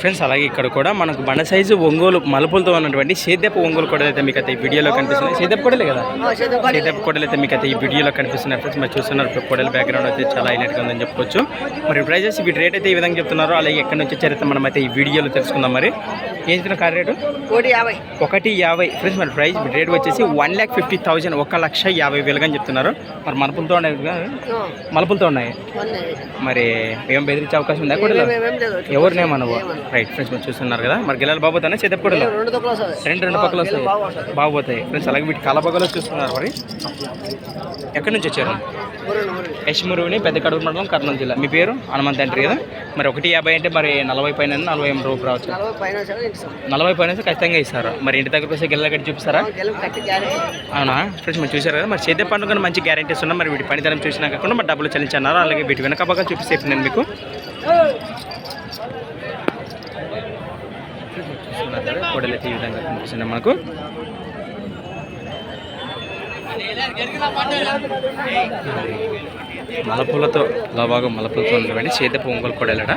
Friends అలాగే ఇక్కడ కూడా మనకు బండ సైజు ఒంగోలు మలుపులతో ఉన్నటువంటి సేద్యపు ఒంగోలు కూడా అయితే మీకు అయితే ఈ వీడియోలో కనిపిస్తున్నాయి. సేద్యపు కొడలే కదా? సేద్యపు కొడలు. అయితే మీకు అయితే ఈ వీడియోలో కనిపిస్తున్నాయి ఫ్రెండ్స్. మరి చూస్తున్నారు కొడల బ్యాక్గ్రౌండ్ అయితే చాలా హైలైట్గా ఉందని చెప్పుకోవచ్చు. మరి ప్రైజెస్ వీటి రేట్ అయితే ఈ విధంగా చెప్తున్నారో. అలాగే ఎక్కడి నుంచి వచ్చారైతే మనం అయితే ఈ వీడియోలో తెలుసుకుందాం మరి. ఏం చెప్తున్న కార్ రేటు? కోటి యాభై. ఒకటి యాభై. ఫ్రెండ్స్ మరి ప్రైస్ రేట్ వచ్చేసి వన్ ల్యాక్ ఫిఫ్టీ థౌజండ్ ఒక లక్ష యాభై వేలుగా అని చెప్తున్నారు. మరి మలుపులతో ఉన్నాయి కదా? మలుపులతో ఉన్నాయి. మరి ఏం బెదిరించే అవకాశం ఉందా? కూడా ఎవరినే మనవు రైట్ ఫ్రెండ్స్ మీరు చూస్తున్నారు కదా. మరి గిల్లలు బాబోతానే చేతపు కూడా రెండు రెండు పక్కలు వస్తాయి. బాగుపోతాయి ఫ్రెండ్స్ అలాగే వీటి కలబగలో చూస్తున్నారు మరి. ఎక్కడి నుంచి వచ్చారు? యశ్మురుని పెద్ద కడుపు మండలం కర్నూలు జిల్లా. మీ పేరు? హనుమంత్ అంటారు కదా. మరి ఒకటి యాభై అంటే మరి నలభై పైన నలభై ఎనిమిది రూపాయలు రావచ్చు. నలభై పైన ఖచ్చితంగా ఇస్తారు. మరి ఇంటి దగ్గరకు వస్తే గిల్లలు కట్టి చూపిస్తారా? అవునా? ఫ్రెండ్స్ మరి చూసారు కదా మరి సేద్య పండుగ మంచి గ్యారెంటీస్ ఉన్నాయి. మరి వీటి పనితనం చూసినా కాకుండా మరి డబ్బులు చెల్లించన్నారు. అలాగే వీటి వెనక పక్క చూపిస్తే నేను మీకు. కోడలు అయితే ఈ విధంగా కనిపిస్తున్నాయి మనకు. మలపూలతో లాభాగా మలపూలతో చేత పొంగల్ కూడా వెళ్ళడా?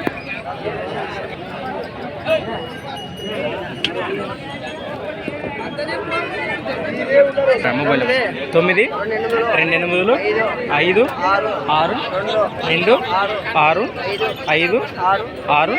మొబైల్ తొమ్మిది రెండు ఎనిమిదిలు ఐదు ఆరు రెండు ఆరు ఐదు ఆరు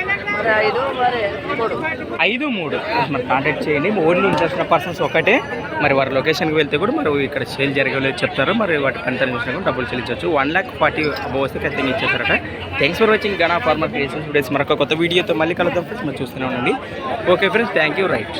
ఐదు మూడు. మరి కాంటాక్ట్ చేయండి. ఓన్లీ ఇంట్రెస్ట్ పర్సన్స్ ఒకటే. మరి వారి లొకేషన్కి వెళ్తే కూడా మరి ఇక్కడ సేల్ జరగలేదు చెప్తారు. మరి వాటి పనితనం చూసినా కూడా డబ్బులు చెల్లించవచ్చు వన్ ల్యాక్ ఫార్టీ అబౌవ్ వస్తే ఖచ్చితంగా ఇచ్చేస్తారట thanks for watching Gana farmer creations days మరొక కొత్త వీడియోతో మళ్ళీ కలుద్దాం ఫ్రెండ్స్ మరి చూస్తూనే ఉండండి. Okay friends thank you right